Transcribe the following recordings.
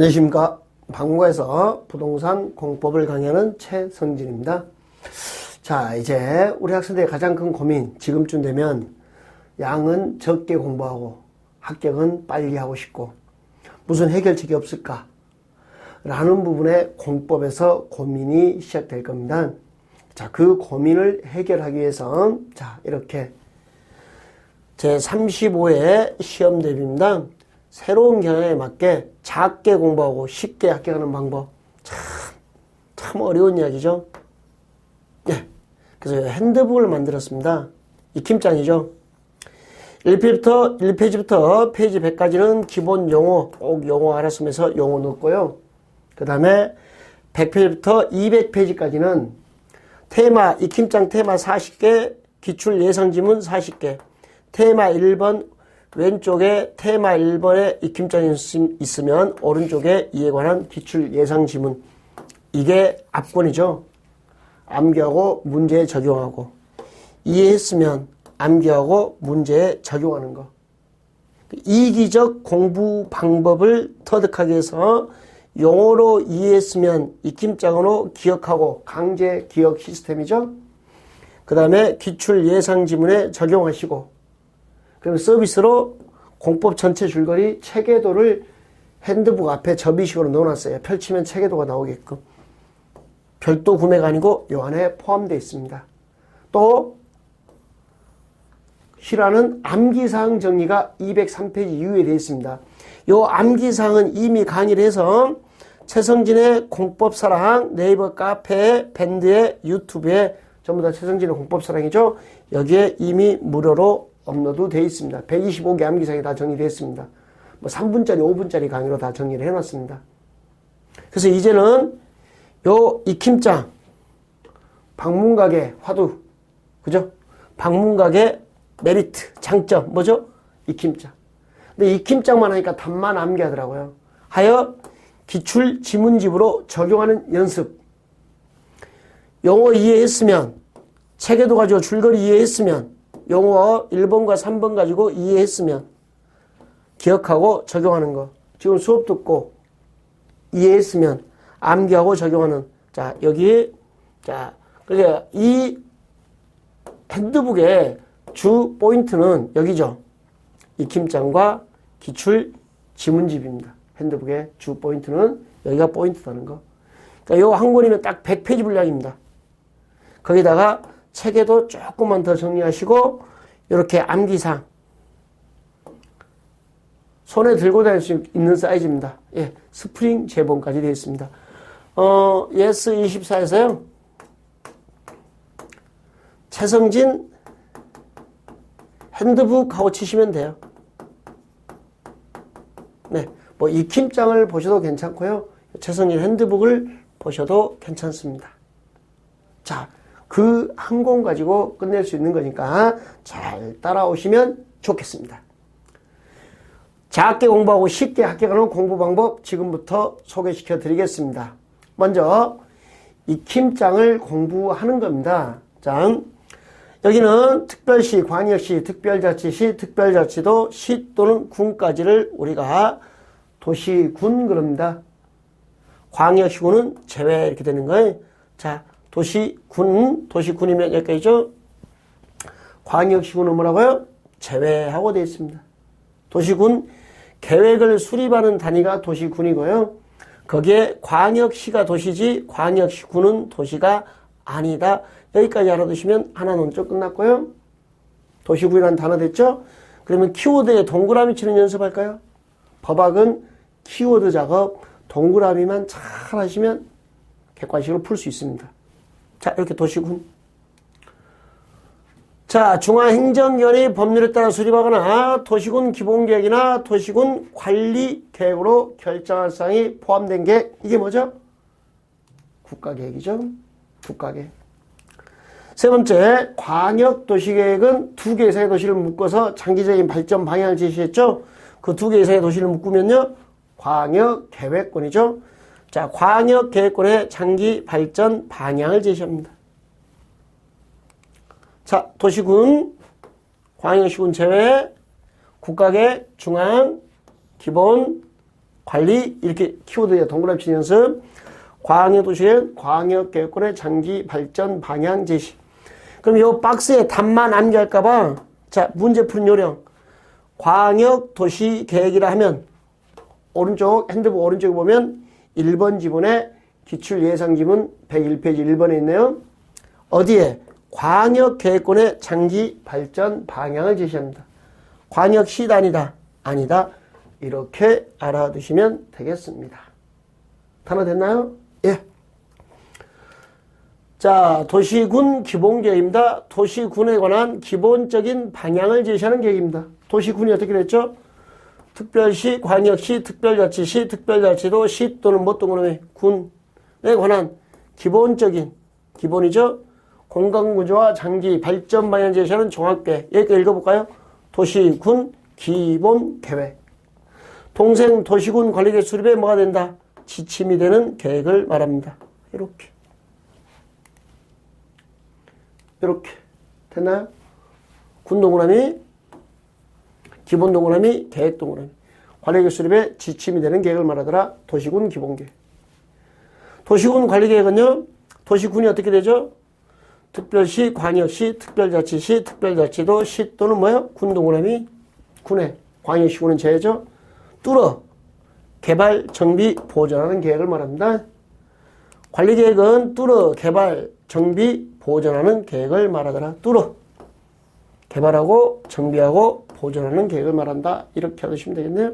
안녕하십니까. 방문가에서 부동산 공법을 강의하는 최성진입니다. 자, 이제 우리 학생들의 가장 큰 고민, 지금쯤 되면 양은 적게 공부하고 합격은 빨리 하고 싶고 무슨 해결책이 없을까? 라는 부분에 공법에서 고민이 시작될 겁니다. 자, 그 고민을 해결하기 위해서 자, 이렇게 제 35회 시험 대비입니다. 새로운 경향에 맞게 작게 공부하고 쉽게 합격하는 방법. 참, 참 어려운 이야기죠. 예. 그래서 핸드북을 만들었습니다. 익힘장이죠. 1페이지부터, 1페이지부터 페이지 100까지는 기본 용어, 꼭 용어 알았으면서 용어 넣었고요. 그 다음에 100페이지부터 200페이지까지는 테마, 익힘장 테마 40개, 기출 예상 지문 40개, 테마 1번 왼쪽에 테마 1번에 익힘장이 있으면 오른쪽에 이에 관한 기출 예상 지문 이게 압권이죠. 암기하고 문제에 적용하고 이해했으면 암기하고 문제에 적용하는 거. 이기적 공부 방법을 터득하기 위해서 용어로 이해했으면 익힘장으로 기억하고 강제 기억 시스템이죠. 그 다음에 기출 예상 지문에 적용하시고 그럼 서비스로 공법 전체 줄거리 체계도를 핸드북 앞에 접이식으로 넣어놨어요. 펼치면 체계도가 나오게끔. 별도 구매가 아니고 요 안에 포함되어 있습니다. 또 실화는 암기사항 정리가 203페이지 이후에 되어 있습니다. 요 암기사항은 이미 강의를 해서 최성진의 공법사랑 네이버 카페, 밴드에 유튜브에 전부 다 최성진의 공법사랑이죠. 여기에 이미 무료로 업로드 되어 있습니다. 125개 암기사항이 다 정리되어 있습니다. 뭐 3분짜리, 5분짜리 강의로 다 정리를 해놨습니다. 그래서 이제는 요 익힘장, 방문가게 화두, 그죠? 방문가게 메리트, 장점, 뭐죠? 익힘장. 근데 익힘장만 하니까 답만 암기하더라고요. 하여 기출 지문집으로 적용하는 연습. 영어 이해했으면, 체계도 가지고 줄거리 이해했으면, 용어 1번과 3번 가지고 이해했으면 기억하고 적용하는 거. 지금 수업 듣고 이해했으면 암기하고 적용하는 자, 여기 자, 그러니까 이 핸드북의 주 포인트는 여기죠. 익힘장과 기출 지문집입니다. 핸드북의 주 포인트는 여기가 포인트라는 거. 그러니까 요 한 권이면 딱 100페이지 분량입니다. 거기다가 책에도 조금만 더 정리하시고 이렇게 암기상 손에 들고 다닐 수 있는 사이즈입니다. 예, 스프링 재본까지 되어 있습니다. 어, 예스 24에서요. 최성진 핸드북 하고 치시면 돼요. 네, 뭐 익힘장을 보셔도 괜찮고요. 최성진 핸드북을 보셔도 괜찮습니다. 자, 그 한 권 가지고 끝낼 수 있는 거니까 잘 따라오시면 좋겠습니다. 작게 공부하고 쉽게 합격하는 공부 방법 지금부터 소개시켜 드리겠습니다. 먼저 익힘장을 공부하는 겁니다. 자, 여기는 특별시, 광역시, 특별자치시, 특별자치도, 시 또는 군까지를 우리가 도시군 그럽니다. 광역시군은 제외 이렇게 되는 거예요. 자, 도시군, 도시군이면 여기까지죠. 광역시군은 뭐라고요? 제외하고 되어 있습니다. 도시군 계획을 수립하는 단위가 도시군이고요. 거기에 광역시가 도시지 광역시군은 도시가 아니다. 여기까지 알아두시면 하나 논조 끝났고요. 도시군이라는 단어 됐죠? 그러면 키워드에 동그라미 치는 연습할까요? 법학은 키워드 작업 동그라미만 잘 하시면 객관식으로 풀 수 있습니다. 자, 이렇게 도시군. 자, 중앙행정위원회 법률에 따라 수립하거나 도시군 기본계획이나 도시군 관리계획으로 결정할 사항이 포함된 게 이게 뭐죠? 국가계획이죠. 국가계획. 세 번째, 광역도시계획은 두 개 이상의 도시를 묶어서 장기적인 발전 방향을 제시했죠. 그 두 개 이상의 도시를 묶으면요. 광역계획권이죠. 자, 광역 계획권의 장기 발전 방향을 제시합니다. 자, 도시군, 광역시군 제외, 국가계, 중앙, 기본, 관리 이렇게 키워드에 동그라미 치는 연습. 광역도시계획, 광역계획권의 장기 발전 방향 제시. 그럼 이 박스에 답만 암기할까봐 자 문제 푸는 요령. 광역도시 계획이라 하면 오른쪽 핸드북 오른쪽에 보면 1번 지문에 기출 예상 지문 101페이지 1번에 있네요. 어디에? 광역 계획권의 장기 발전 방향을 제시합니다. 광역시단이다. 아니다. 이렇게 알아두시면 되겠습니다. 단어 됐나요? 예. 자, 도시군 기본계획입니다. 도시군에 관한 기본적인 방향을 제시하는 계획입니다. 도시군이 어떻게 됐죠? 특별시, 광역시, 특별자치시, 특별자치도, 시 또는 뭐 동그라미 군에 관한 기본적인 기본이죠. 공간구조와 장기 발전 방향 제시하는 종합계획. 여기까지 읽어볼까요? 도시군 기본계획. 동생 도시군 관리계 수립에 뭐가 된다? 지침이 되는 계획을 말합니다. 이렇게. 이렇게. 됐나요? 군 동그라미, 기본 동그라미, 계획 동그라미. 관리계획 수립에 지침이 되는 계획을 말하더라. 도시군 기본계획. 도시군 관리계획은요, 도시군이 어떻게 되죠? 특별시, 광역시, 특별자치시, 특별자치도, 시 또는 뭐요? 군 동그라미, 군에. 광역시군은 제죠. 뚫어. 개발, 정비, 보존하는 계획을 말합니다. 관리계획은 뚫어, 개발, 정비, 보존하는 계획을 말하더라. 뚫어. 개발하고, 정비하고, 보존하는 계획을 말한다. 이렇게 하시면 되겠네요.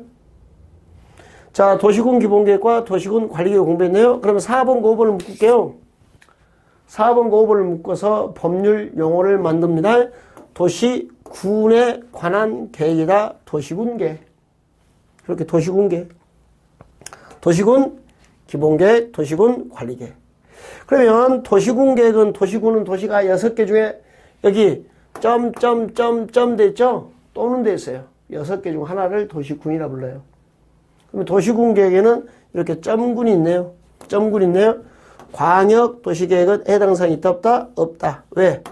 자, 도시군 기본계획과 도시군 관리계획 공부했네요. 그러면 4번, 5번을 묶을게요. 4번, 5번을 묶어서 법률 용어를 만듭니다. 도시군에 관한 계획이다. 도시군 계획. 이렇게 도시군 계획. 도시군 기본계획, 도시군 관리계획. 그러면 도시군 계획은 도시군은 도시가 6개 중에 여기 점점점점 돼 있죠? 또는 돼 있어요. 6개 중 하나를 도시군이라 불러요. 그러면 도시군 계획에는 이렇게 점군이 있네요. 점군 있네요. 광역 도시 계획은 해당 사항이 있다 없다? 없다. 왜?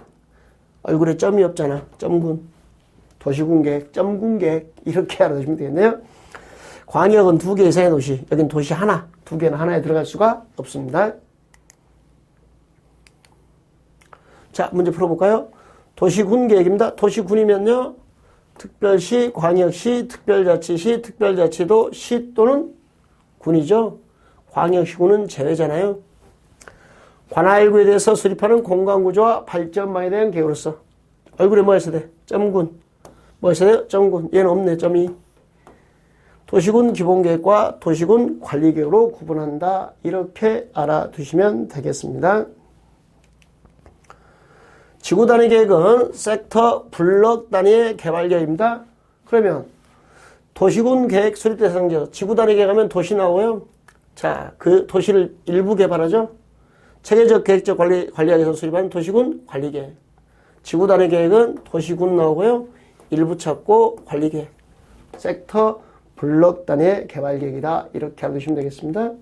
얼굴에 점이 없잖아. 점군. 도시군 계획, 점군 계획 이렇게 알아두시면 되겠네요. 광역은 두 개 이상의 도시, 여긴 도시 하나, 두 개는 하나에 들어갈 수가 없습니다. 자, 문제 풀어볼까요? 도시군 계획입니다. 도시군이면요, 특별시, 광역시, 특별자치시, 특별자치도 시 또는 군이죠. 광역시군은 제외잖아요. 관할구에 대해서 수립하는 공간구조와 발전망에 대한 계획으로서 얼굴에 뭐 있어야 돼? 점군. 뭐 있어야 돼요? 점군. 얘는 없네, 점이. 도시군 기본계획과 도시군 관리계획으로 구분한다. 이렇게 알아두시면 되겠습니다. 지구 단위 계획은 섹터 블럭 단위의 개발 계획입니다. 그러면 도시군 계획 수립 대상자 지구 단위 계획하면 도시 나오고요. 자, 그 도시를 일부 개발하죠. 체계적 계획적 관리 관리하기에서 수립한 도시군 관리 계획. 지구 단위 계획은 도시군 나오고요. 일부 찾고 관리 계획. 섹터 블럭 단위의 개발 계획이다. 이렇게 알아두시면 되겠습니다.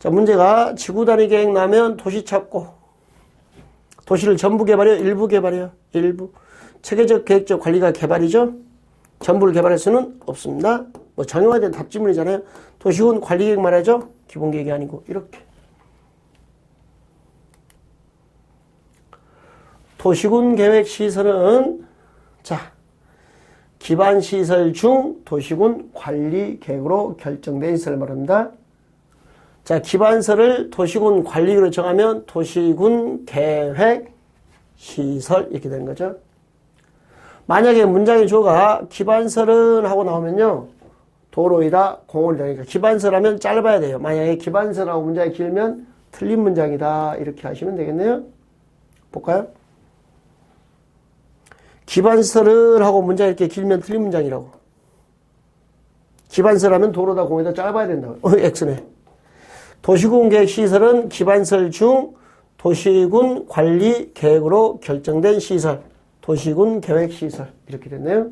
자, 문제가 지구 단위 계획 나면 도시 찾고 도시를 전부 개발해요? 일부 개발해요? 일부. 체계적 계획적 관리가 개발이죠? 전부를 개발할 수는 없습니다. 뭐 정형화된 답지문이잖아요. 도시군 관리계획 말하죠? 기본계획이 아니고 이렇게. 도시군 계획 시설은 자 기반 시설 중 도시군 관리 계획으로 결정된 시설을 말합니다. 자, 기반서를 도시군 관리로 정하면 도시군 계획 시설 이렇게 되는 거죠. 만약에 문장의 주어가 기반설은 하고 나오면요. 도로이다, 공원이다. 그러니까 기반설하면 짧아야 돼요. 만약에 기반설하고 문장이 길면 틀린 문장이다. 이렇게 하시면 되겠네요. 볼까요? 기반설을 하고 문장이 이렇게 길면 틀린 문장이라고. 기반설하면 도로다, 공원이다 짧아야 된다고. 어, X네. 도시군 계획 시설은 기반설 중 도시군 관리 계획으로 결정된 시설, 도시군 계획 시설 이렇게 됐네요.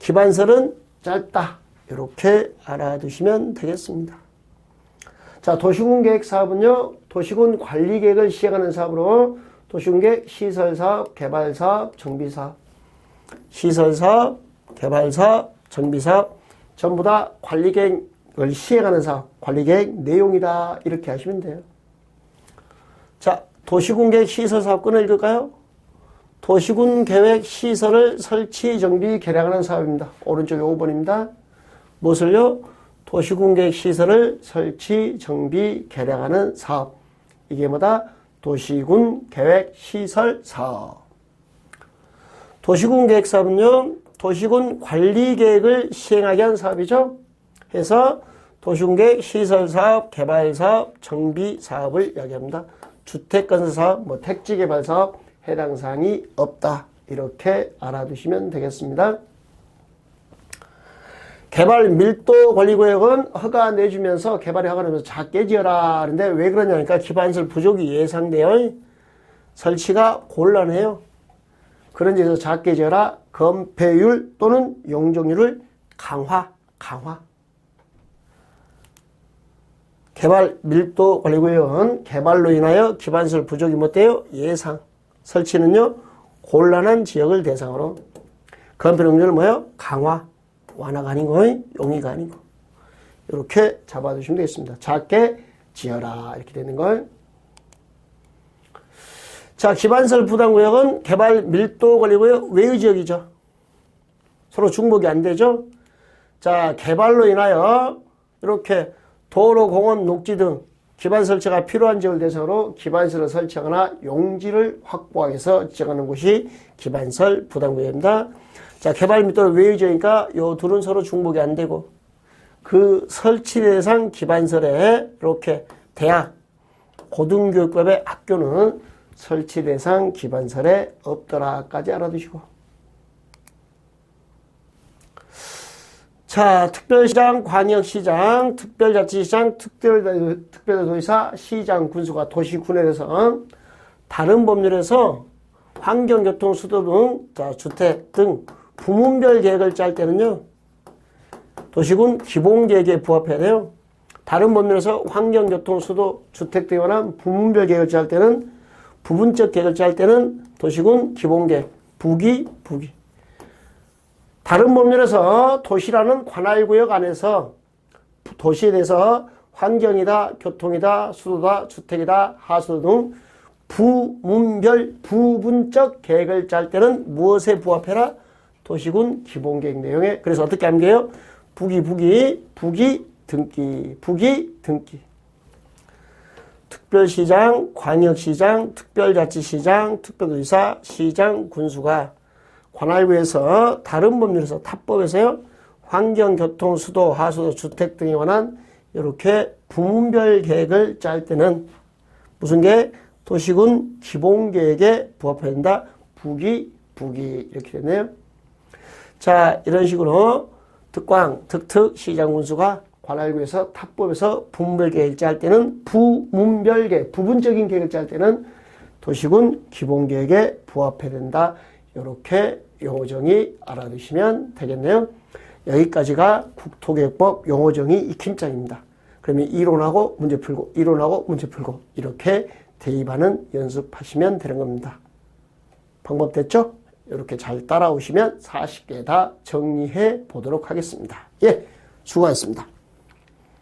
기반설은 짧다. 이렇게 알아두시면 되겠습니다. 자, 도시군 계획 사업은요, 도시군 관리 계획을 시행하는 사업으로 도시군 계획 시설 사업, 개발 사업, 정비 사업, 시설 사업, 개발 사업, 정비 사업 전부 다 관리 계획 걸 시행하는 사업, 관리계획 내용이다. 이렇게 하시면 돼요. 자, 도시군계획 시설 사업권을 읽을까요? 도시군 계획 시설을 설치, 정비, 개량하는 사업입니다. 오른쪽에 5번입니다. 무엇을요? 도시군 계획 시설을 설치, 정비, 개량하는 사업. 이게 뭐다? 도시군 계획 시설 사업. 도시군 계획 사업은요, 도시군 관리 계획을 시행하게 한 사업이죠. 해서 도시군 계획 시설 사업, 개발 사업, 정비 사업을 이야기합니다. 주택 건설 사업, 뭐 택지 개발 사업 해당 사항이 없다. 이렇게 알아두시면 되겠습니다. 개발 밀도 관리 구역은 허가 내주면서 개발이 허가 내면서 작게 지어라. 그런데 왜 그러냐니까 기반설 부족이 예상돼요. 설치가 곤란해요. 그런 지에서 작게 지어라. 건폐율 또는 용적률을 강화, 강화. 개발 밀도 관리 구역은 개발로 인하여 기반설 부족이 못돼요. 예상. 설치는요. 곤란한 지역을 대상으로. 건폐 용적률 뭐예요? 강화. 완화가 아니고 용의가 아니고 이렇게 잡아두시면 되겠습니다. 작게 지어라 이렇게 되는 걸. 자 기반설 부담구역은 개발 밀도 관리구역 외의 지역이죠. 서로 중복이 안 되죠. 자 개발로 인하여 이렇게 도로, 공원, 녹지 등 기반 설치가 필요한 지역을 대상으로 기반설을 설치하거나 용지를 확보하기 위해서 지정하는 곳이 기반설 부담구역입니다. 자, 개발 밑도로 외의지니까 요 둘은 서로 중복이 안 되고 그 설치 대상 기반설에 이렇게 대학, 고등교육법의 학교는 설치 대상 기반설에 없더라까지 알아두시고 자, 특별시장, 광역시장, 특별자치시장, 특별, 특별도지사, 시장, 군수가 도시 군에 대해서 다른 법률에서 환경, 교통, 수도 등, 자, 주택 등 부문별 계획을 짤 때는요, 도시군 기본계획에 부합해야 돼요. 다른 법률에서 환경, 교통, 수도, 주택 등에 관한 부문별 계획을 짤 때는 부분적 계획을 짤 때는 도시군 기본계획, 부기, 부기. 다른 법률에서 도시라는 관할구역 안에서 도시에 대해서 환경이다, 교통이다, 수도다, 주택이다, 하수도 등 부문별, 부분적 계획을 짤 때는 무엇에 부합해라? 도시군 기본계획 내용에 그래서 어떻게 하면 돼요? 부기 부기 부기 등기 부기 등기 특별시장, 광역시장, 특별자치시장, 특별도지사, 시장, 군수가 관할구에서 다른 법률에서 탑법에서요 환경, 교통, 수도, 하수도, 주택 등에 관한 이렇게 부문별 계획을 짤 때는 무슨 계획? 도시군 기본 계획에 부합해야 된다. 부기, 부기 이렇게 되네요. 자, 이런 식으로 특광, 특특, 시장 군수가 관할구에서 탑법에서 분별 계획 짤 때는 부문별 계획, 부분적인 계획을 짤 때는 도시군 기본 계획에 부합해야 된다. 이렇게 용어정의 알아두시면 되겠네요. 여기까지가 국토계획법 용어정의 익힘장입니다. 그러면 이론하고 문제 풀고, 이론하고 문제 풀고, 이렇게 대입하는 연습하시면 되는 겁니다. 방법 됐죠? 이렇게 잘 따라오시면 40개 다 정리해 보도록 하겠습니다. 예, 수고하셨습니다.